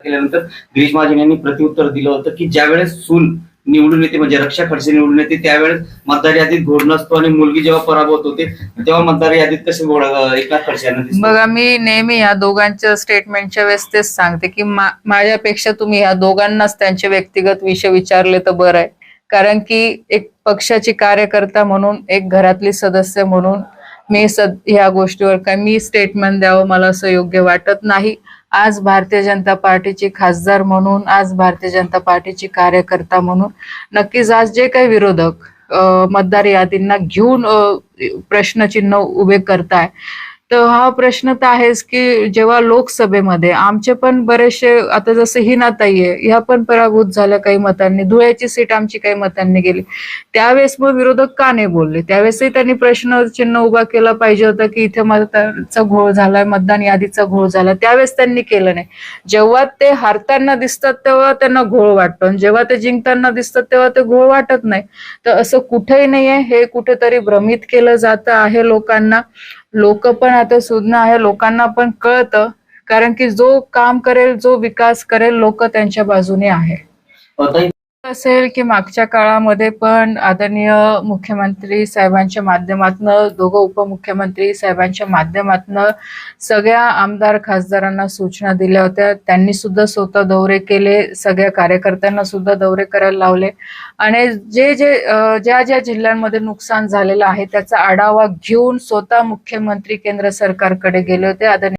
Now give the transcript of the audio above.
केल्यानंतर गिरीश महाजन यांनी प्रत्युत्तर दिलं होतं की ज्यावेळेस सून निवडून येते म्हणजे रक्षा खडसे निवडून येते त्यावेळेस मतदार यादीत घोड नसतो आणि मुलगी जेव्हा पराभूत होते तेव्हा मतदार यादीत कसे एकनाथ खडसे यांना बघा मी नेहमी या दोघांच्या स्टेटमेंटच्या वेळेस तेच सांगते की माझ्यापेक्षा तुम्ही या दोघांनाच त्यांचे व्यक्तिगत विषय विचारले तर बरं आहे. कारण की एक पक्षाची कार्यकर्ता म्हणून एक घरातली सदस्य म्हणून मी सद ह्या गोष्टीवर काय मी स्टेटमेंट द्यावं मला असं योग्य वाटत नाही. आज भारतीय जनता पार्टीची खासदार म्हणून आज भारतीय जनता पार्टीची कार्यकर्ता म्हणून नक्कीच आज जे काही विरोधक मतदार यादींना घेऊन प्रश्नचिन्ह उभे करताय तर हा प्रश्न तर आहेच की जेव्हा लोकसभेमध्ये आमचे पण बरेचसे आता जसं हिनाताई आहे ह्या पण पराभूत झाल्या काही मतांनी. धुळ्याची सीट आमची काही मतांनी गेली. त्यावेळेस मग विरोधक का नाही बोलले? त्यावेळेसही त्यांनी प्रश्न चिन्ह उभा केला पाहिजे होता की इथे मतांचा घोळ झालाय मतदान यादीचा घोळ झाला त्यावेळेस त्यांनी केलं नाही. जेव्हा ते हारताना दिसतात तेव्हा त्यांना घोळ वाटतो. आणि जेव्हा ते जिंकताना दिसतात तेव्हा ते घोळ वाटत नाही. तर असं कुठेही नाहीये. हे कुठेतरी भ्रमित केलं जात आहे लोकांना. लोक पण आता सुज्ञ आहे लोकांना पण कळतं. कारण की जो काम करेल जो विकास करेल लोक त्यांच्या बाजूने आहे असेल की मागच्या काळामध्ये पण आदरणीय मुख्यमंत्री साहेबांच्या माध्यमातून दोघं उपमुख्यमंत्री साहेबांच्या माध्यमातून सगळ्या आमदार खासदारांना सूचना दिल्या होत्या. त्यांनी सुद्धा स्वतः दौरे केले सगळ्या कार्यकर्त्यांना सुद्धा दौरे करायला लावले. आणि जे जे ज्या ज्या जिल्ह्यांमध्ये नुकसान झालेलं आहे त्याचा आढावा घेऊन स्वतः मुख्यमंत्री केंद्र सरकारकडे गेले होते. आदरणीय